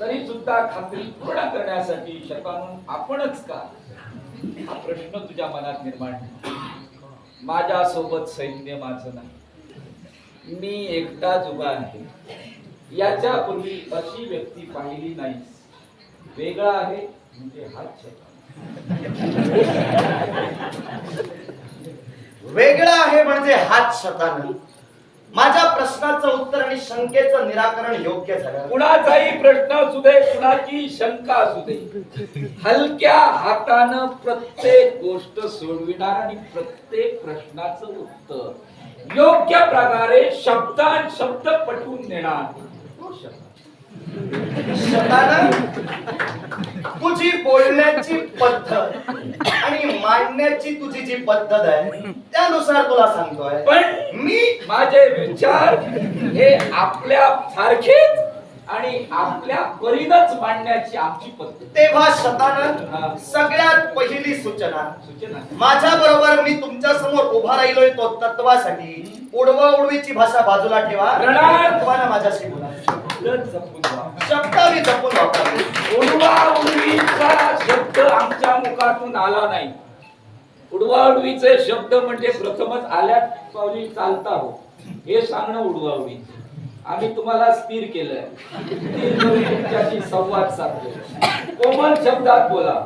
तरी सुद्धा खात्री पूर्ण करण्यासाठी शतानून आपणच का? हा प्रश्न तुझ्या मनात निर्माण माझ्या सोबत सैन्य माझं नाही. मी एकटाच उभा आहे. याच्यापूर्वी अशी व्यक्ती पाहिली नाही. वेगळा आहे म्हणजे हाच शतानू. वेगळा आहे म्हणजे हात शतान. माझ्या प्रश्नाचं उत्तर आणि शंकेचं निराकरण योग्य झालं. कुणाचाही प्रश्न असू दे कुणाची शंका असू दे. हलक्या हातानं प्रत्येक गोष्ट सोडविणार आणि प्रत्येक प्रश्नाचं उत्तर योग्य प्रकारे शब्दान शब्द पटवून देणार. शतान तुझी बोलण्याची पद्धत आणि मांडण्याची तुझी जी पद्धत आहे त्यानुसार तुला सांगतोय. पण मी माझे विचार हे आपल्या सारखेच आणि आपल्या परीनच मांडण्याची आमची पद्धत. तेव्हा. शतानंद सगळ्यात पहिली सूचना. सूचना. माझ्या बरोबर मी तुमच्यासमोर उभा राहिलोय तो तत्वासाठी. उडवा उडवीची भाषा बाजूला ठेवा. तत्वानं माझ्याशी बोला. शब्द जपून वापर. मी जपून वापरतो उडवा उडवीचा शब्द आमच्या मुखातून आला नाही. उडवा उडवीचे शब्द म्हणजे प्रथमच आल्या पावली चालता हो. हे सांगणं उडवा उडवीचे. आम्ही तुम्हाला स्थिर केलंय. तुमच्याशी संवाद साधतो कोमल शब्दात बोला.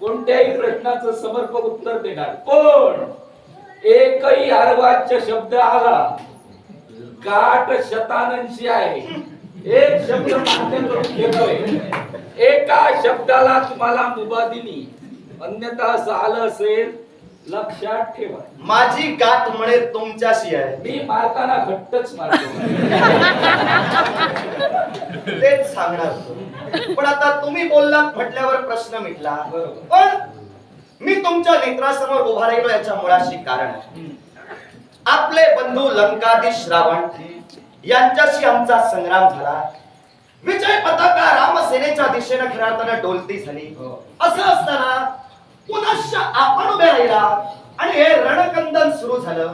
कोणत्याही प्रश्नाचं समर्पक उत्तर देणार. कोण? एकही अर्वाच्य शब्द आला. गाठ शतानंशी आहे. एक शब्द मान्य करून घेतोय एका शब्दाला तुम्हाला मुभा दिली अन्यथा असं आलं असेल लक्षात ठेवा माझी गाठ म्हणे तुमच्याशी आहे मी मारताना घट्टच मारतो तेच सांगणार होतो. पण आता तुम्ही बोललात म्हटल्यावर प्रश्न मिटला. पण मी तुमच्या नेत्रासमोर उभा राहिलो याच्या मुळाशी कारण आहे. आपले बंधू लंकाधीश रावण यांच्याशी आमचा संग्राम झाला. विजय पताका रामसेनेच्या दिशेने खऱ्या अर्थानं डोलती झाली. हो. असं असताना पुनश्च आपण उभे राहिला आणि हे रणकंदन सुरू झालं.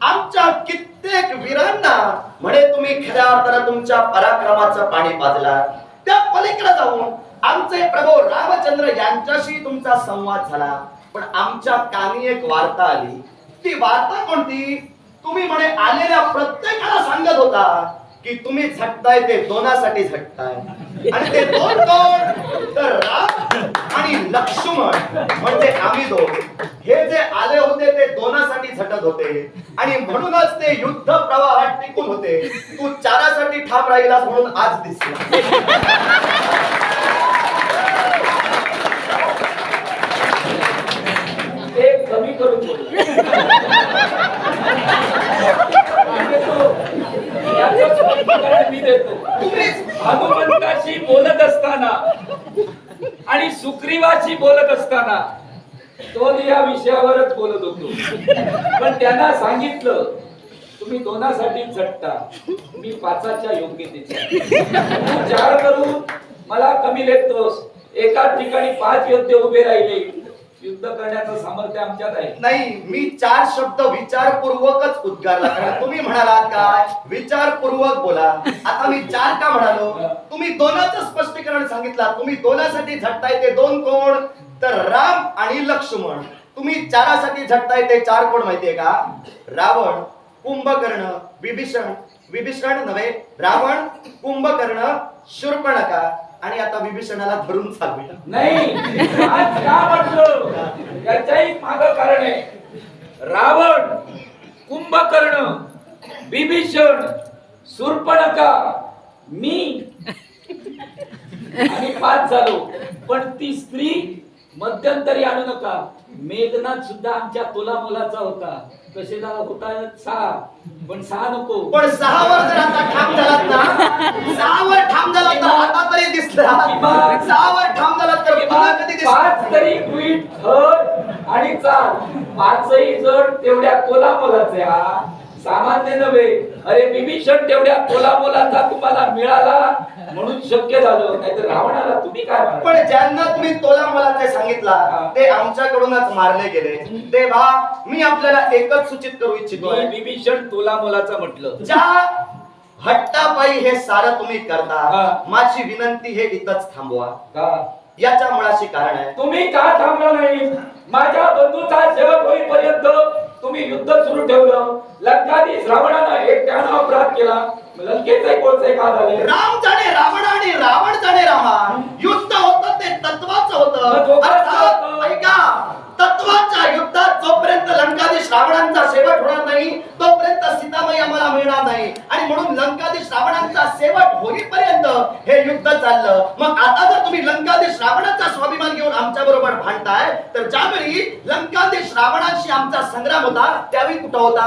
आमच्या कित्येक वीरांना म्हणे तुम्ही खऱ्या अर्थानं तुमच्या पराक्रमाचं पाणी पाजला. त्या पलीकडे जाऊन आमचे प्रभू रामचंद्र यांच्याशी तुमचा संवाद झाला. पण आमच्या कानी एक वार्ता आली. ती वार्ता कोणती? तुम्ही म्हणे आलेल्या प्रत्येकाला सांगत होता की तुम्ही झटताय ते दोनासाठी झटताय. आणि ते दोन कोण तर राम आणि लक्ष्मण म्हणजे आम्ही दोन. हे जे आले होते ते दोनासाठी झटत होते. आणि म्हणूनच ते युद्ध प्रवाहात टिकून होते. तू चारासाठी ठाम राहिलास म्हणून आज दिसला. ते कमी करून मी देतो. हनुमंताशी बोलत असताना आणि सुग्रीवाशी बोलत असताना तो या विषयावरच बोलत होतो. पण त्यांना सांगितलं तुम्ही दोनासाठी झटता. मी पाचाच्या योग्यतेच्या. तू चार करून मला कमी लेखतोस एकाच ठिकाणी पाच योद्धे उभे राहिले. युद्ध करण्याचं सामर्थ्य आमच्यात आहे. नाही मी चार शब्द विचारपूर्वकच उद्गारला कारण तुम्ही म्हणालात काय? विचारपूर्वक बोला. आता मी चार का म्हणालो? तुम्ही दोनाचं स्पष्टीकरण सांगितलं. तुम्ही दोनासाठी झटताय ते दोन कोण? तर राम आणि लक्ष्मण. तुम्ही चारासाठी झटताय ते चार कोण माहितीये का? रावण कुंभकर्ण विभीषण. विभीषण नव्हे रावण कुंभकर्ण शूर्पणका. आणि आता विभीषणाला धरून चालविला नाही आज का म्हटलं? याच्याही माग कारण आहे. रावण कुंभकर्ण विभीषण सुरपणका मी. आणि पाच झालो पण ती स्त्री मध्यंतरी आणू नका. मेघनाथ सुद्धा आमच्या तोला मोलाचा होता. कसे झाला होता? सहा पण सहा नको. पण सहावर जर आता ठाम झालात ना सहावर ठाम झालात तर आता तरी दिसला. सहावर ठाम झालात तर पुन्हा कधी दिसला पाच तरी क्वीट थर आणि चार पाचही जण तेवढ्या मोलाचे हा. सामान्य नव्हे. अरे विभीषण तेवढ्या तोला मोलाचा तुम्हाला मिळाला म्हणून शक्य झालं. नाहीतर रावणाला तुम्ही काय? पण ज्यांना तुम्ही तोला मला ते सांगितला ते आमच्याकडूनच मारले गेले. तेव्हा मी आपल्याला एकच सूचित करू इच्छितोय मी विभीषण तोला मोलाचा म्हटलं. ज्या हट्टापायी हे सारं तुम्ही हा. करता माझी विनंती हे इथंच थांबवा. का याच्या मुळाशी कारण आहे. तुम्ही का थांबला नाही? माझ्या बंधूचा सेवक होईपर्यंत तुम्ही युद्ध सुरू ठेवलं. लंकाधीश रावणानं एक त्यानं अपराध केला. लंकेचे कोळसे का झाले राम जाणे रावण आणि रावण जाणे रामा युद्ध होतं ते तत्वाचं होतं. अर्थात. ऐका तत्वाच्या युद्धात जोपर्यंत लंकाधीश रावणांचा शेवट होणार नाही तोपर्यंत सीतामाई आम्हाला मिळणार नाही. आणि म्हणून लंकाधीश रावणांचा शेवट होईपर्यंत हे युद्ध चाललं. आता जर तुम्ही लंकाधीश रावणाचा स्वाभिमान घेऊन आमच्या बरोबर भांडताय. तर ज्यावेळी लंकाधीश रावणांशी आमचा संग्राम होता त्यावेळी कुठं होता?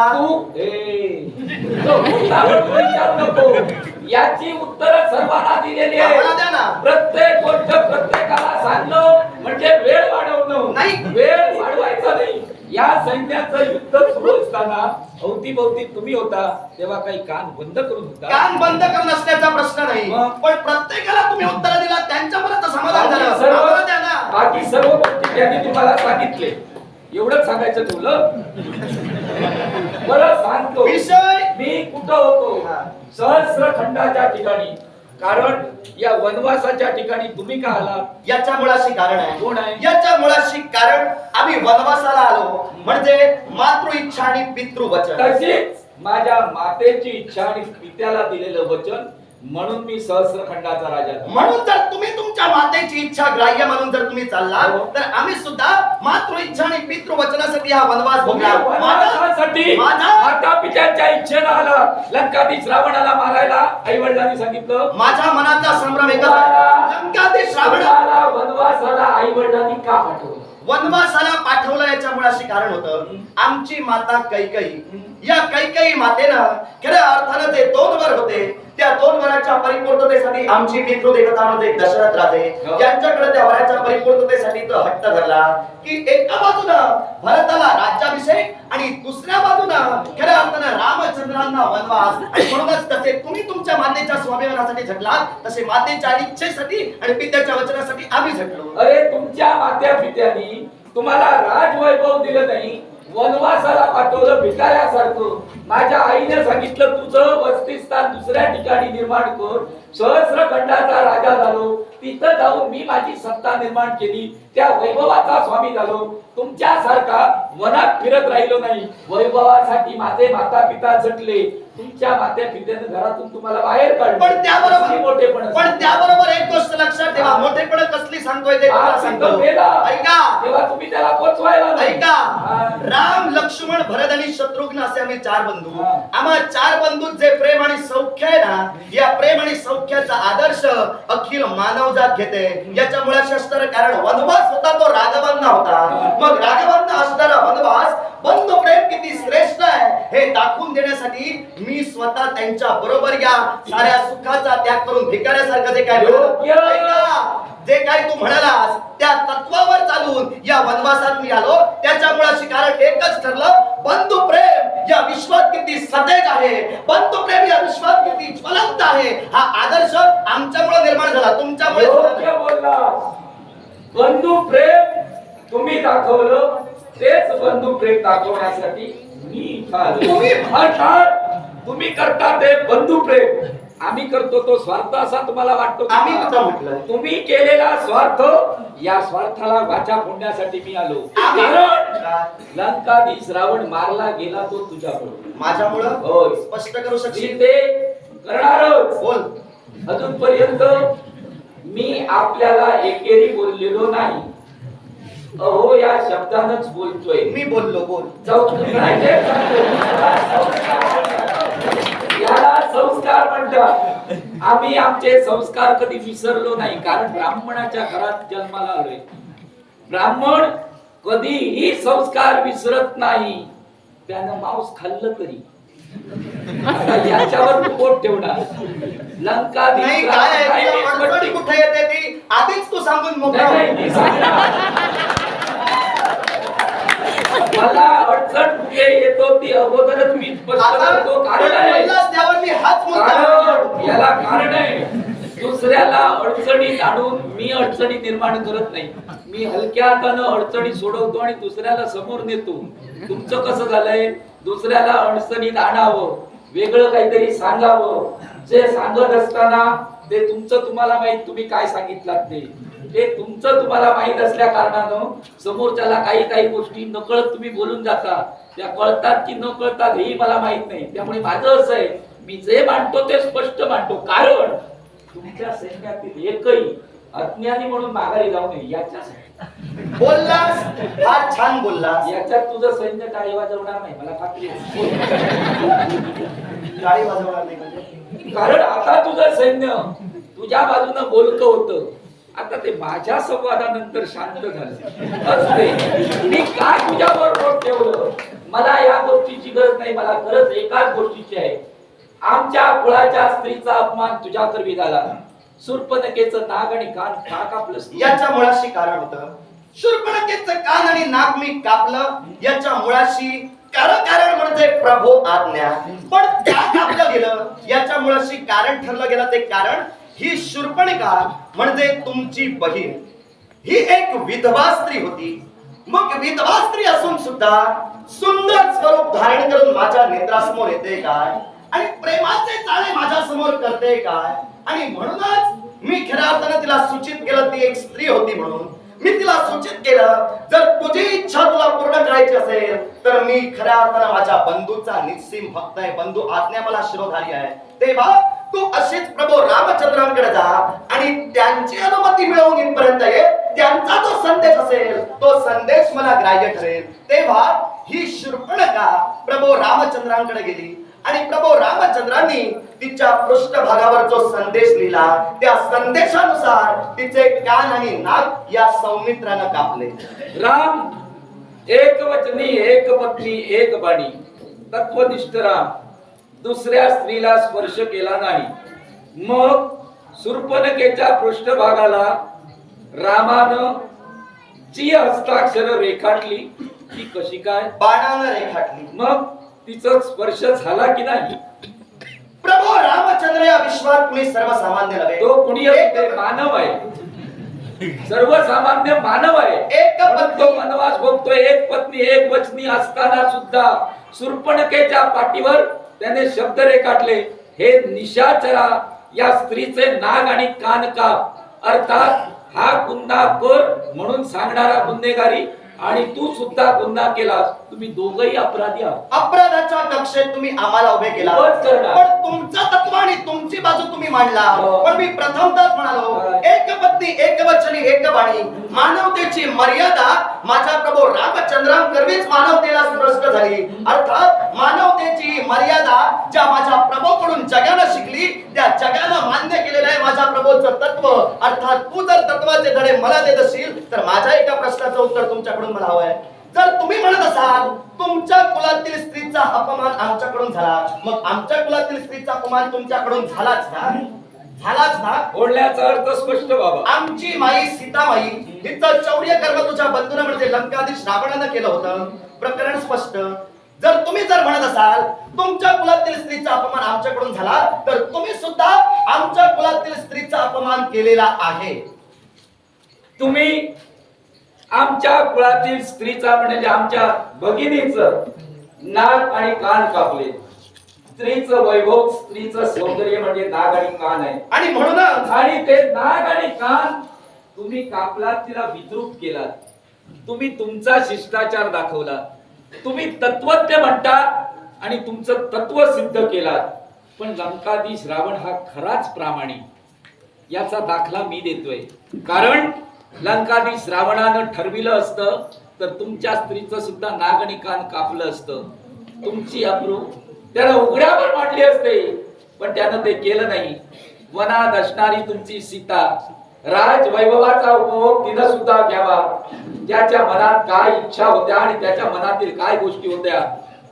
याची उत्तर सर्वांना दिलेली. आहे प्रत्येक गोष्ट प्रत्येकाला सांगणं म्हणजे वेळ वाढवणं नाही. वेळ वाढवायचा नाही या सैन्याचं युद्ध सुरू असताना अवतीभवती तुम्ही होता तेव्हा काही कान बंद करून होता? कान बंद करणं असण्याचा प्रश्न नाही. मग? पण प्रत्येकाला तुम्ही उत्तर दिला त्यांच्यापर्यंत समाधान झालं. बाकी सर्व आम्हाला द्या ना? बाकी सर्व गोष्टी त्यांनी तुम्हाला सांगितले. एवढंच सांगायचं ठेवलं बरं सांगतो. विषय मी कुठं होतो? हा. सहस्र खंडाच्या ठिकाणी. कारण या वनवासाच्या ठिकाणी तुम्ही का आलात याच्या मुळाशी कारण आहे. कोण आहे? याच्या मुळाशी कारण आम्ही वनवासाला आलो. म्हणजे मातृ इच्छा आणि पितृ वचन. तशीच माझ्या मातेची इच्छा आणि पित्याला दिलेलं वचन म्हणून मी सहस्र खंडाचा राजा. म्हणून जर तुम्ही तुमच्या मातेची इच्छा ग्राह्य म्हणून जर तुम्ही चाललात हो. तर आम्ही सुद्धा मातृ इच्छा आणि पितृ वचनासाठी हा वनवास भोगला माझा पित्यांच्या इच्छेनं आला. लंकाधीश रावणाला मारायला आई वडिलांनी सांगितलं. माझ्या मनाचा संभ्रम एकच आहे. लंकाधीश रावण रावणाला वनवासाला आई वडिलांनी का पाठवलं? वनवासाला पाठवलं याच्या मुळाशी कारण होतं. आमची माता कैकई या कैकई मातेनं खऱ्या अर्थानं जे दोन वर होते. त्या दोन वराच्या परिपूर्णतेसाठी आमची पितृ देवता म्हणजे दशरथ राजे हो. यांच्याकडे त्या वराच्या परिपूर्णतेसाठी तो हट्ट धरला की एका बाजूनं भरताला राज्याभिषेक आणि दुसऱ्या बाजूनं खऱ्या अर्थानं रामचंद्रांना वनवास. आणि म्हणूनच तसे तुम्ही तुमच्या मातेच्या स्वाभिमानासाठी झटलात तसे मातेच्या इच्छेसाठी आणि पित्याच्या वचनासाठी आम्ही झटलो. अरे तुमच्या मात्या पित्यानी तुम्हाला राजवैभव दिलं नाही. वनवासाला पाठवलं भिकाऱ्यासारखं. माझ्या आईने सांगितलं तुझं वसतिस्थान दुसऱ्या ठिकाणी निर्माण कर. सहस्र खंडाचा राजा झालो. तिथं जाऊन मी माझी सत्ता निर्माण केली. त्या वैभवाचा स्वामी झालो. तुमच्यासारखा वनात फिरत राहिलो नाही. वैभवासाठी माझे माता पिता झटले. तुमच्या घरातून तुम्हाला बाहेर काढलं. पण त्याबरोबर मोठेपण पण त्याबरोबर एक गोष्ट लक्षात ठेवा. मोठेपण कसली सांगतोय ते तुम्हाला सांगतो. ऐका. तेव्हा तुम्ही त्याला पोचवायला. ऐका. राम लक्ष्मण भरत आणि शत्रुघ्न असे आम्ही चार बंधू. आम्हा चार बंधूत जे प्रेम आणि सौख्य आहे ना या प्रेम आणि सौख्याचा आदर्श अखिल मानवजात घेते. याच्या मुळाशी असणारं कारण वनवास होता तो राघवांना होता. मग राघवांना असणारा वनवास बंधू प्रेम किती श्रेष्ठ आहे हे दाखवून देण्यासाठी मी स्वतः त्यांच्या बरोबर या साऱ्या सुखाचा त्याग करून भिकाऱ्यासारखं जे काय जे काय तू म्हणालास त्या तत्वावर चालून या वनवासात मी आलो. त्याच्या मुळाशी कारण एकच ठरलं बंधू प्रेम या विश्वात किती सतेज आहे. बंधू प्रेम या विश्वात किती ज्वलंत आहे. हा आदर्श आमच्यामुळे निर्माण झाला तुमच्यामुळे बंधू प्रेम तुम्ही दाखवलं. तेच बंधू प्रेम दाखवण्यासाठी मी. तुम्ही- तुम्ही करता ते बंधू प्रेम. आम्ही करतो तो स्वार्थ असा तुम्हाला वाटतो? आम्ही? तुम्ही केलेला स्वार्थ या स्वार्थाला वाचा फोडण्यासाठी मी आलो. कारण लंकाधीश रावण मारला गेला तो तुझ्याकडून. माझ्यामुळं. स्पष्ट करू शकशील? ते करणारच. बोल. अजूनपर्यंत मी आपल्याला एकेरी बोललेलो नाही. अहो या शब्दानच बोलतोय. मी बोललो बोल. याला संस्कार म्हणतात. आम्ही आमचे संस्कार कधी विसरलो नाही कारण ब्राह्मणाच्या घरात जन्माला आलोय. ब्राह्मण कधीही संस्कार विसरत नाही. त्यानं मांस खाल्लं तरी. आता याच्यावर बोट ठेवणार लंका नाही काय आहे? तुला अडचण कुठे येते ती? आधीच तू सांगून मोकळा हो. नाही. मला अडचण कुठे येतो ती अगोदरच मी स्पष्ट आता करतो. कारण तू आहे. बोललास त्यावर मी हाच मुद्दा कारण याला कारण आहे. दुसऱ्याला अडचणीत आणून मी अडचणी निर्माण करत नाही. मी हलक्या हातानं अडचणी सोडवतो आणि दुसऱ्याला समोर नेतो. तुमचं कसं झालंय? दुसऱ्याला अडचणीत आणावं. वेगळं काहीतरी सांगावं. जे सांगत असताना ते तुमचं तुम्हाला माहीत तुम्ही काय सांगितलात ते. ते तुमचं तुम्हाला माहीत असल्या कारणानं समोरच्याला काही काही गोष्टी नकळत तुम्ही बोलून जाता. त्या कळतात की न कळतात हेही मला माहीत नाही. त्यामुळे माझं असं आहे मी जे मांडतो ते स्पष्ट मांडतो कारण तुमच्या सैन्यातील एकही अज्ञानी म्हणून माघारी जाऊ नये याच्यासाठी बोललास? फार छान बोललास. याच्यात तुझं सैन्य टाळी वाजवणार नाही मला खात्री आहे. वाजवणार नाही म्हणजे? कारण आता तुझं सैन्य तुझ्या बाजूनं बोलत होतं. आता ते माझ्या संवादानंतर शांत झालं. असते मी काय तुझ्यावर बोट ठेवलं? मला या गोष्टीची गरज नाही मला गरज एकाच गोष्टीची आहे. आमच्या कुळाच्या स्त्रीचा अपमान तुझ्या करवी झाला सुरपनकेचं नाग आणि कान का कापलंस याच्या मुळाशी कारण होतं. शूर्पणकेचं कान आणि नाक मी कापलं. याच्या मुळाशी कारण कारण म्हणजे प्रभू आज्ञा. पण त्या कापलं गेलं. याच्या मुळाशी कारण ठरलं गेलं ते कारण ही शूर्पणिका म्हणजे तुमची बहीण. ही एक विधवा स्त्री होती. मग विधवा स्त्री असून सुद्धा सुंदर स्वरूप धारण करून माझ्या नेत्रासमोर येते काय? आणि प्रेमाचे चाळे माझ्यासमोर करते काय? आणि म्हणूनच मी खऱ्या अर्थानं तिला सूचित केलं ती एक स्त्री होती म्हणून. मी तिला सूचित केलं जर तुझी इच्छा तुला पूर्ण करायची असेल तर मी खऱ्या अर्थानं माझ्या बंधूचा निस्सीम भक्त आहे. बंधू आज्ञा मला शिरोधारी आहे. तेव्हा तू अशीच प्रभू रामचंद्रांकडे जा आणि त्यांची अनुमती मिळवून इथपर्यंत ये. त्यांचा जो संदेश असेल तो संदेश मला ग्राह्य ठरेल. तेव्हा ही शूर्पणखा प्रभू रामचंद्रांकडे गेली. आणि प्रभू रामचंद्रांनी तिच्या पृष्ठभागावर जो संदेश लिहिला त्या संदेशानुसार तिचे कान आणि नाक या सौमित्रानं कापले. राम एक वचनी एक पत्नी एक बाणी. तत्वनिष्ठ राम. दुसऱ्या स्त्रीला स्पर्श केला नाही. मग सुर्पणकेच्या पृष्ठभागाला रामानं जी हस्ताक्षर रेखाटली. ती कशी काय? बाणानं रेखाटली मग तिचा स्पर्श झाला की नाही? प्रभू रामचंद्र या विश्वात कुणी सर्वसामान्य नव्हे. तो कुणी एक- मानव आहे. सर्वसामान्य मानव आहे. एक म्हणून पत्नी- तो वनवास भोगतोय. एक पत्नी एक वचनी असताना सुद्धा सुरपणकेच्या पाठीवर त्याने शब्द रेखाटले हे निशाचरा या स्त्रीचे नाग आणि कान काप अर्थात हा गुन्हा कर म्हणून सांगणारा गुन्हेगारी आणि तू सुद्धा गुन्हा केलास. तुम्ही दोघही अपराधी आहात. अपराधाच्या कक्षेत तुम्ही आम्हाला उभे केला. करणार. पण तुमचं तत्व आणि तुमची बाजू तुम्ही मांडला. हो. पण मी प्रथमतच म्हणालो हो. एक पत्नी एक वचनी एक बाणी मानवतेची मर्यादा माझ्या प्रभू रामचंद्रांकरवीच मानवतेला स्पष्ट झाली. अर्थात मानवतेची मर्यादा ज्या माझ्या प्रभूकडून जगानं शिकली त्या जगानं मान्य केलेलं आहे माझ्या प्रभूचं तत्व. अर्थात तू जर तत्वाचे धडे मला देत असशील तर माझ्या एका प्रश्नाचं उत्तर तुमच्याकडून मला हवं आहे. जर तुम्ही म्हणत असाल तुमच्या कुलातील स्त्रीचा अपमान आमच्याकडून झाला मग आमच्या कुलातील स्त्रीचा अपमान तुमच्याकडून झालाच ना? झालाच ना? बोलण्याचा अर्थ स्पष्ट बाबा. आमची माई सीतामाई हिचं चौर्य कर्म तुझ्या बंधून म्हणजे लंकाधीश रावणानं केलं होतं. प्रकरण स्पष्ट. जर तुम्ही जर म्हणत असाल तुमच्या कुलातील स्त्रीचा अपमान आमच्याकडून झाला तर तुम्ही सुद्धा आमच्या कुलातील स्त्रीचा अपमान केलेला आहे. तुम्ही आमच्या कुळातील स्त्रीचा म्हणजे आमच्या भगिनीचं नाक आणि कान कापले. स्त्रीचं वैभव स्त्रीचं सौंदर्य म्हणजे नाग आणि कान आहे. आणि म्हणूनच आणि ते नाग आणि कान तुम्ही कापलात तिला विद्रूप केलात. तुम्ही तुमचा शिष्टाचार दाखवला तुम्ही तत्वज्ञ म्हणता आणि तुमचं तत्व सिद्ध केलात. पण लंकाधीश रावण हा खराच प्रामाणिक. याचा दाखला मी देतोय. कारण लंकाधीश रावणानं ठरविलं असतं तर तुमच्या स्त्रीचं सुद्धा नाग आणि कान कापलं असतं. तुमची अप्रू त्याला उघड्यावर मांडली असते पण त्यानं ते केलं नाही. वनात असणारी तुमची सीता राज वैभवाचा उपभोग तिनं सुद्धा घ्यावा. त्याच्या मनात काय इच्छा होत्या आणि त्याच्या मनातील काय गोष्टी होत्या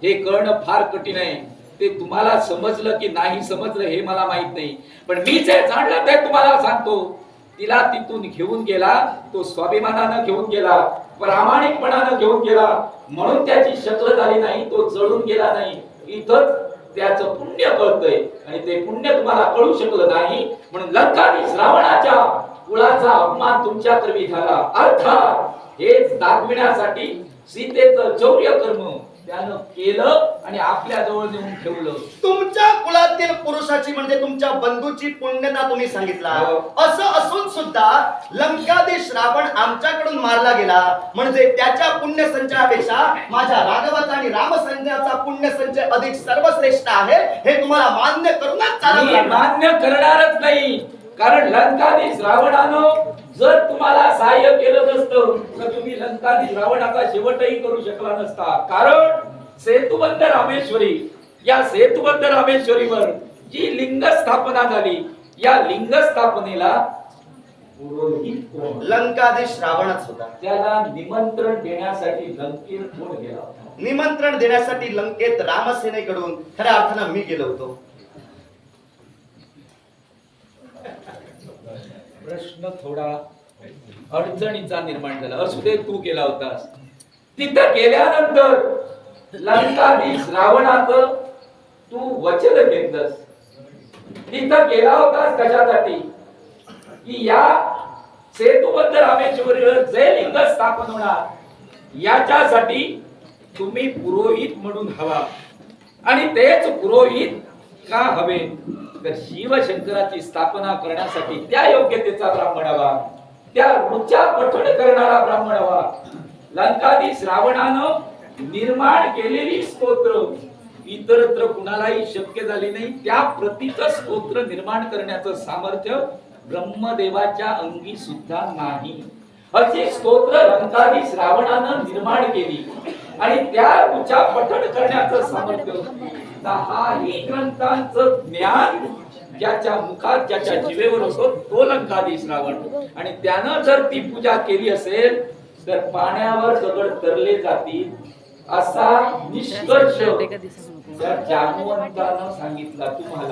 हे कळणं फार कठीण आहे. ते तुम्हाला समजलं की नाही समजलं हे मला माहीत नाही. पण मी जे जाणलं ते तुम्हाला सांगतो. तिला तिथून घेऊन गेला तो स्वाभिमानानं घेऊन गेला प्रामाणिकपणानं घेऊन गेला. म्हणून त्याची शक्ल झाली नाही तो जळून गेला नाही. इथंच त्याचं पुण्य कळतंय. आणि ते पुण्य तुम्हाला कळू शकलं नाही. म्हणून लंकानी रावणाच्या कुळाचा अपमान तुमच्या कर्मी झाला. अर्थात हेच दाखविण्यासाठी सीतेचं चौर्य कर्म त्यानं केलं आणि आपल्या जवळ नेऊन ठेवलं. तुमच्या कुळातील पुरुषाची म्हणजे तुमच्या बंधूची पुण्यता तुम्ही सांगितला. हो. असं असून सुद्धा लंकादेश रावण आमच्याकडून मारला गेला. म्हणजे त्याच्या पुण्य संचयापेक्षा माझ्या राघवाचा आणि रामसंचयाचा पुण्य संचय अधिक सर्वश्रेष्ठ आहे. हे तुम्हाला मान्य करूनच मी. मान्य करणारच नाही. कारण लंकाधीश रावणानं जर तुम्हाला सहाय्य केलं नसतं तर तुम्ही लंकाधीश रावणाचा शेवटही करू शकला नसता. कारण सेतुबंध रामेश्वरी या सेतुबंध रामेश्वरीवर जी लिंग स्थापना झाली या लिंग स्थापनेला? लंकादेश रावणच होता. त्याला निमंत्रण देण्यासाठी लंकेत कोण गेला निमंत्रण देण्यासाठी लंकेत रामसेनेकडून खऱ्या अर्थानं मी गेलो होतो. प्रश्न थोडा अडचणीचा निर्माण झाला. असू दे तू केला होतास. तिथं गेल्यानंतर लंकाधीश रावणाचं तू वचन घेतलंस. तिथं गेला होतास कशासाठी की या सेतूबद्दल रामेश्वरीवर जे लिंग स्थापन होणार. याच्यासाठी तुम्ही पुरोहित म्हणून हवा. आणि तेच पुरोहित का हवे? तर शिवशंकराची स्थापना करण्यासाठी त्या योग्यतेचा ब्राह्मण हवा. त्या रुचा पठण करणारा ब्राह्मण हवा. लंकाधीश रावणानं निर्माण केलेली स्तोत्र. इतरत्र कुणालाही शक्य झाली नाही. त्या प्रतीचं स्तोत्र निर्माण करण्याचं सामर्थ्य ब्रह्मदेवाच्या अंगी सुद्धा नाही. अशी स्तोत्र लंकाधीश रावणानं निर्माण केली. आणि त्या ऋचा पठण करण्याचं सामर्थ्य दहाही ग्रंथांचं ज्ञान ज्याच्या मुखात ज्याच्या जिवेवर होतो तो लंकाधीश रावण. आणि त्यानं जर ती पूजा केली असेल तर पाण्यावर दगड तरले जातील असा निष्कर्ष त्या जागवंतानं सांगितला. तुम्हाला